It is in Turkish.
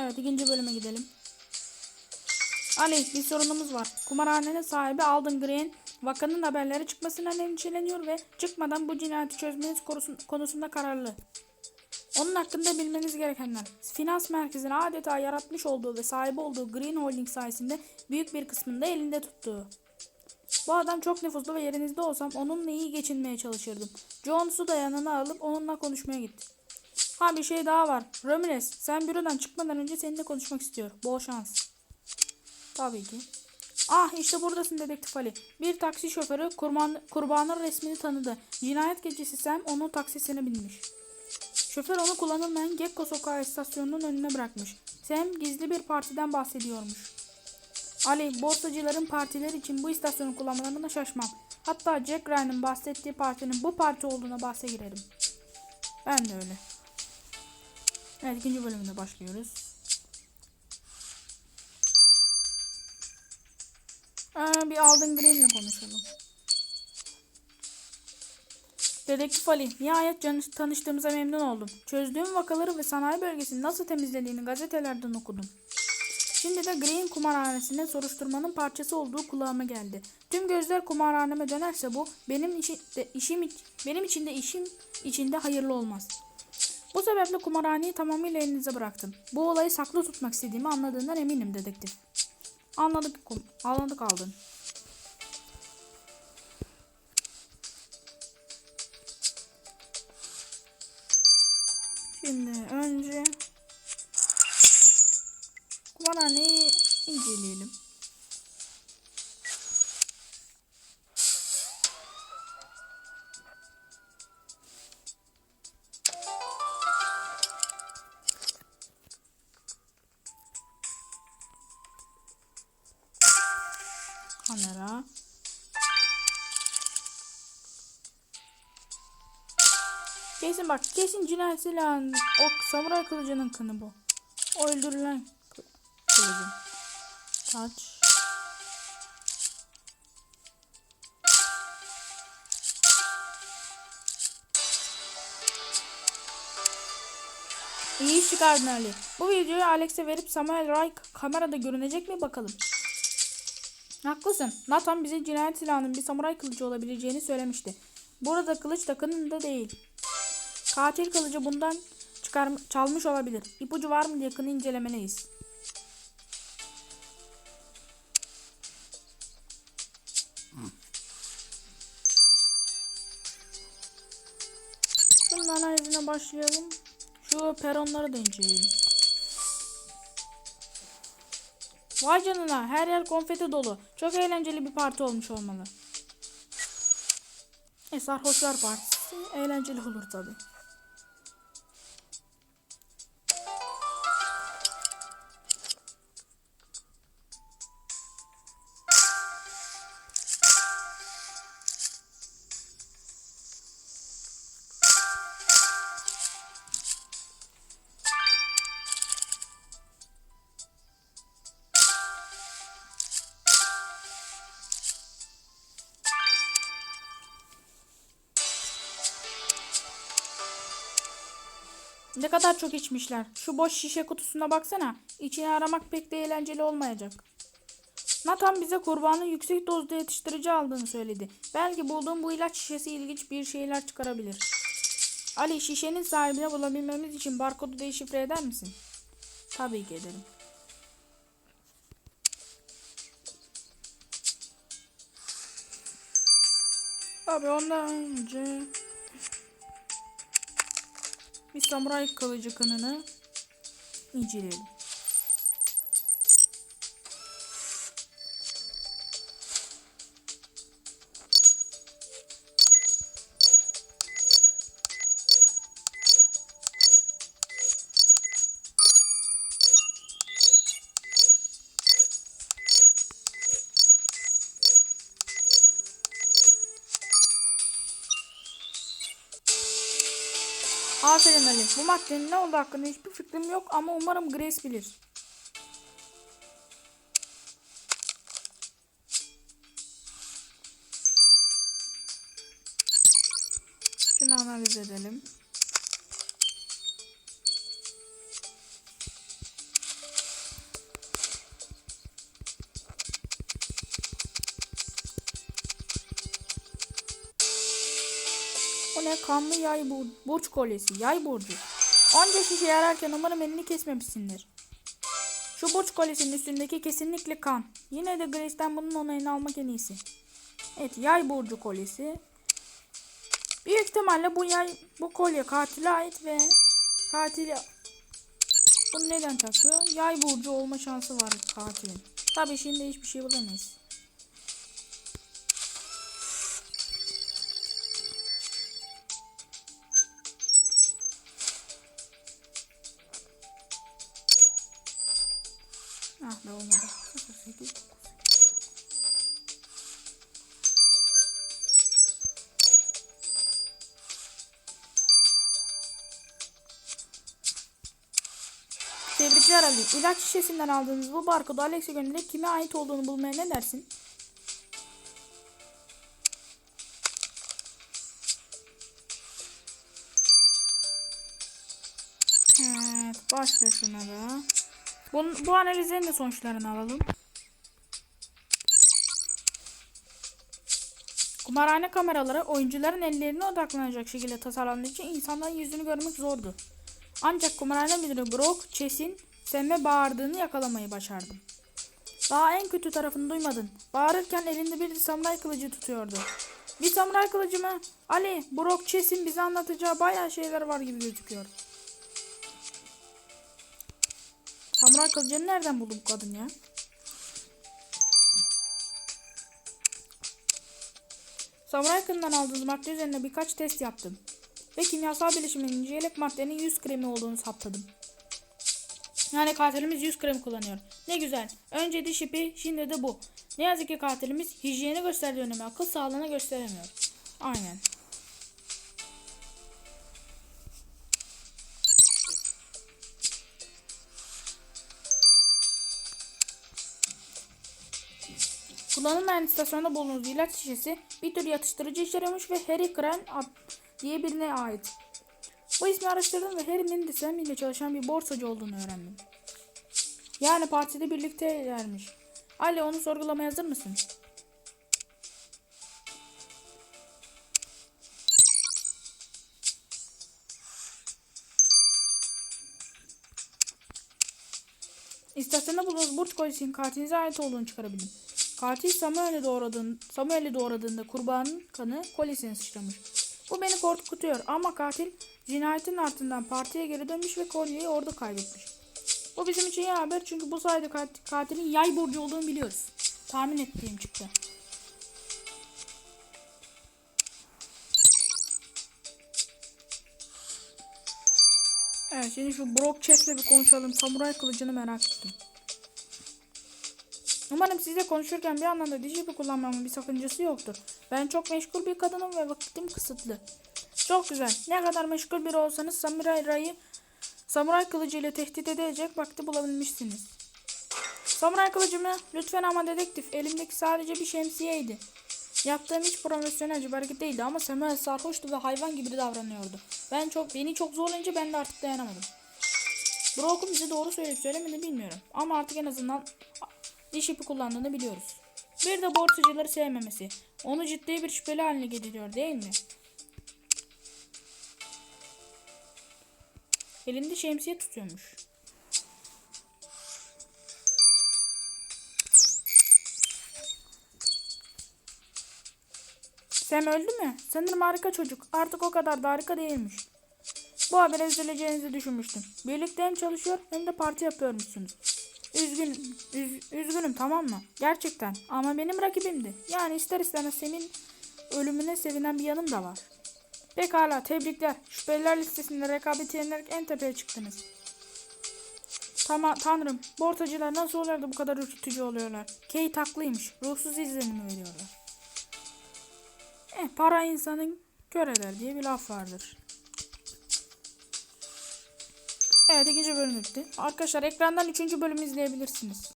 Evet ikinci bölüme gidelim. Ali bir sorunumuz var. Kumarhanenin sahibi Alden Green vakanın haberleri çıkmasından endişeleniyor ve çıkmadan bu cinayeti çözmeniz konusun- konusunda kararlı. Onun hakkında bilmeniz gerekenler. Finans merkezini adeta yaratmış olduğu ve sahibi olduğu Green Holding sayesinde büyük bir kısmını da elinde tuttuğu. Bu adam çok nüfuzlu ve yerinizde olsam onunla iyi geçinmeye çalışırdım. Jones'u da yanına alıp onunla konuşmaya gitti. Ha bir şey daha var. Ramirez sen bürodan çıkmadan önce seninle konuşmak istiyor. Bol şans. Tabii ki. Ah işte buradasın dedektif Ali. Bir taksi şoförü kurban, kurbanın resmini tanıdı. Cinayet gecesi Sam onun taksisine binmiş. Şoför onu kullanılmayan Gekko Sokağı istasyonunun önüne bırakmış. Sam gizli bir partiden bahsediyormuş. Ali, borsacıların partiler için bu istasyonu kullanmalarına şaşmam. Hatta Jack Ryan'ın bahsettiği partinin bu parti olduğuna bahse girerim. Ben de öyle. Evet ikinci bölümüne başlıyoruz. Ee, bir Alden Green'le konuşalım. Dedektif Ali, nihayet tanıştığımıza memnun oldum. Çözdüğüm vakaları ve sanayi bölgesini nasıl temizlediğini gazetelerden okudum. Şimdi de Green kumarhanesinde soruşturmanın parçası olduğu kulağıma geldi. Tüm gözler kumarhaneme dönerse bu benim için de işim benim için de işim içinde hayırlı olmaz. Bu sebeple kumarhaneyi tamamıyla elinize bıraktım. Bu olayı saklı tutmak istediğimi anladığından eminim dedektif. Anladık, kum, anladık aldın. Şimdi önce kumarhaneyi Kesin bak kesin cinayet silahının o samuray kılıcının kanı bu. Öldürülen kı- kılıcın. Taç. İyi çıkardın Ali. Bu videoyu Alex'e verip Samuel Ray kamerada görünecek mi bakalım. Haklısın. Nathan bize cinayet silahının bir samuray kılıcı olabileceğini söylemişti. Burada kılıç takının da değil. Katil kılıcı bundan çıkar çalmış olabilir. İpucu var mı yakını incelemeliyiz. Bunun analizine başlayalım. Şu peronları da inceleyelim. Vay canına her yer konfeti dolu. Çok eğlenceli bir parti olmuş olmalı. E sarhoşlar partisi eğlenceli olur tabi. Ne kadar çok içmişler. Şu boş şişe kutusuna baksana. İçini aramak pek de eğlenceli olmayacak. Nathan bize kurbanın yüksek dozda yatıştırıcı aldığını söyledi. Belki bulduğum bu ilaç şişesi ilginç bir şeyler çıkarabilir. Ali şişenin sahibini bulabilmemiz için barkodu deşifre eder misin? Tabii ki ederim. Abi ondan önce bir samuray kılıcı kanını inceleyelim. Aferin Ali. Bu maddenin ne olduğu hakkında hiçbir fikrim yok ama umarım Grace bilir. Şunu analiz edelim. Ne? Kanlı yay bur burç kolyesi. Yay burcu. Onca şişe yararken umarım elini kesmemişsindir. Şu burç kolyesinin üstündeki kesinlikle kan. Yine de Grace'den bunun onayını almak en iyisi. Evet yay burcu kolyesi. Büyük ihtimalle bu yay bu kolye katile ait ve katili bunu neden takıyor? Yay burcu olma şansı var katilin. Tabii şimdi hiçbir şey bulamayız. Tebrikler Ali. İlaç şişesinden aldığınız bu barkodu Alex'e gönderip kime ait olduğunu bulmaya ne dersin? Evet, başla şuna da. Bu, bu analizlerin de sonuçlarını alalım. Kumarhane kameraları oyuncuların ellerine odaklanacak şekilde tasarlandığı için insanların yüzünü görmek zordu. Ancak kumarhane müdürü Brock, Chess'in Sam'e bağırdığını yakalamayı başardım. Daha en kötü tarafını duymadın. Bağırırken elinde bir samuray kılıcı tutuyordu. Bir samuray kılıcı mı? Ali, Brock, Chess'in bize anlatacağı bayağı şeyler var gibi gözüküyor. Samuray kılıcını nereden buldu bu kadın ya? Samuray kılından aldığınız madde üzerine birkaç test yaptım. Ve kimyasal bileşimin inceleyerek maddenin 100 kremi olduğunu saptadım. Yani katilimiz 100 krem kullanıyor. Ne güzel. Önce diş ipi, şimdi de bu. Ne yazık ki katilimiz hijyene gösterdiği önemi akıl sağlığına gösteremiyor. Aynen. Kullanılmayan istasyonda bulunduğu ilaç şişesi bir tür yatıştırıcı içeriyormuş ve Harry Kran ad- diye birine ait. Bu ismi araştırdım ve Harry'nin de Sam ile çalışan bir borsacı olduğunu öğrendim. Yani partide birliktelermiş. Ali onu sorgulamaya hazır mısın? İstasyonda bulunduğunuz burç kolyesinin katilinize ait olduğunu çıkarabildim. Katil Samuel'i doğradığın, Samuel'i doğradığında kurbanın kanı kolyesine sıçramış. Bu beni korkutuyor ama katil cinayetin ardından partiye geri dönmüş ve kolyeyi orada kaybetmiş. Bu bizim için iyi haber çünkü bu sayede kat- katilin yay burcu olduğunu biliyoruz. Tahmin ettiğim çıktı. Evet şimdi şu Brock Chess'le bir konuşalım. Samuray kılıcını merak ettim. Umarım sizle konuşurken bir anlamda diş ipi kullanmamın bir sakıncası yoktur. Ben çok meşgul bir kadınım ve vakitim kısıtlı. Çok güzel. Ne kadar meşgul biri olsanız Samuray Ray'ı Samuray kılıcı ile tehdit edecek vakti bulabilmişsiniz. Samuray kılıcı mı? Lütfen ama dedektif. Elimdeki sadece bir şemsiyeydi. Yaptığım hiç profesyonelce bir hareket değildi ama Samuel sarhoştu ve hayvan gibi davranıyordu. Ben çok beni çok zorlayınca ben de artık dayanamadım. Brock'un bize doğru söyleyip söylemediğini bilmiyorum. Ama artık en azından diş ipi kullandığını biliyoruz. Bir de borsacıları sevmemesi. Onu ciddi bir şüpheli haline getiriyor değil mi? Elinde şemsiye tutuyormuş. Sam öldü mü? Sanırım harika çocuk. Artık o kadar da harika değilmiş. Bu habere üzüleceğinizi düşünmüştüm. Birlikte hem çalışıyor hem de parti yapıyormuşsunuz. Üzgün, üz- üzgünüm tamam mı? Gerçekten. Ama benim rakibimdi. Yani ister istemez senin ölümüne sevinen bir yanım da var. Pekala tebrikler. Şüpheliler listesinde rekabeti yenerek en tepeye çıktınız. Tamam tanrım. Bortacılar nasıl oluyor da bu kadar ürkütücü oluyorlar? Kate haklıymış. Ruhsuz izlenimi veriyorlar. Eh para insanın kör diye bir laf vardır. Evet ikinci bölüm bitti. Arkadaşlar ekrandan üçüncü bölümü izleyebilirsiniz.